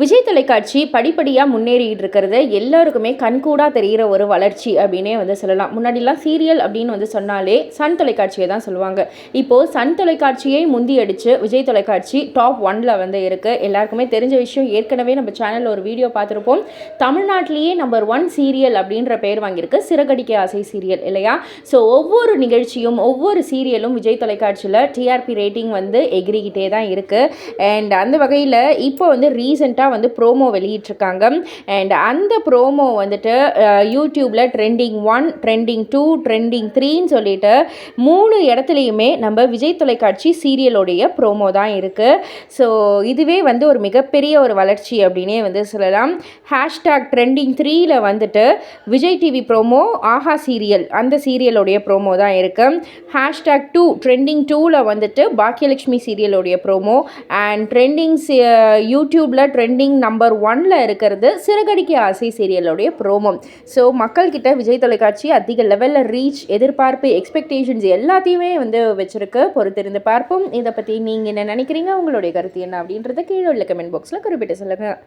விஜய் தொலைக்காட்சி படிப்படியாக முன்னேறிட்டு இருக்கிறது எல்லாருக்குமே கண்கூடாக தெரிகிற ஒரு வளர்ச்சி அப்படின்னே வந்து சொல்லலாம். முன்னாடிலாம் சீரியல் அப்படின்னு வந்து சொன்னாலே சன் தொலைக்காட்சியை தான் சொல்லுவாங்க. இப்போது சன் தொலைக்காட்சியை முந்தி அடித்து விஜய் தொலைக்காட்சி டாப் ஒன்ல வந்து இருக்குது எல்லாருக்குமே தெரிஞ்ச விஷயம். ஏற்கனவே நம்ம சேனலில் ஒரு வீடியோ பார்த்துருப்போம். தமிழ்நாட்டிலேயே நம்பர் ஒன் சீரியல் அப்படின்ற பேர் வாங்கியிருக்கு. சிறகடிக்க ஆசை சீரியல் இல்லையா? ஸோ ஒவ்வொரு நிகழ்ச்சியும் ஒவ்வொரு சீரியலும் விஜய் தொலைக்காட்சியில் டிஆர்பி ரேட்டிங் வந்து எகிரிக்கிட்டே தான் இருக்குது அண்ட் அந்த வகையில் இப்போ வந்து ரீசெண்டாக வந்து ப்ரோமோ வெளியிட்டிருக்காங்க. அண்ட் அந்த ப்ரோமோ வந்துட்டு யூடியூப்பில் trending one trending two trending த்ரீன்னு சொல்லிட்டு மூணு இடத்துலையுமே நம்ம விஜய் தொலைக்காட்சி சீரியலோடைய ப்ரோமோ தான் இருக்குது ஸோ இதுவே வந்து ஒரு மிகப்பெரிய ஒரு வளர்ச்சி அப்படின்னே வந்து சொல்லலாம். ஹேஷ்டாக் ட்ரெண்டிங் த்ரீயில் வந்துட்டு விஜய் டிவி ப்ரோமோ ஆஹா சீரியல் அந்த சீரியலோடைய ப்ரோமோ தான் இருக்குது ஹேஷ்டாக் டூ ட்ரெண்டிங் டூவில் வந்துட்டு பாக்கியலட்சுமி சீரியலோடைய ப்ரோமோ அண்ட் ட்ரெண்டிங் யூடியூப்பில் ட்ரெண்டிங் நம்பர் ஒன்ல இருக்கிறது சிறகடிக்க ஆசை சீரியலுடைய ப்ரோமோ ஸோ மக்கள்கிட்ட விஜய் தொலைக்காட்சி அதிக லெவலில் ரீச் எதிர்பார்ப்பு எக்ஸ்பெக்டேஷன்ஸ் எல்லாத்தையுமே வந்து வச்சுருக்கு. பொறுத்திருந்து பார்ப்போம். இதை பற்றி நீங்கள் என்ன நினைக்கிறீங்க? உங்களுடைய கருத்து என்ன அப்படின்றத கீழே உள்ள கமெண்ட் பாக்ஸில் குறிப்பிட்டு சொல்லுங்கள்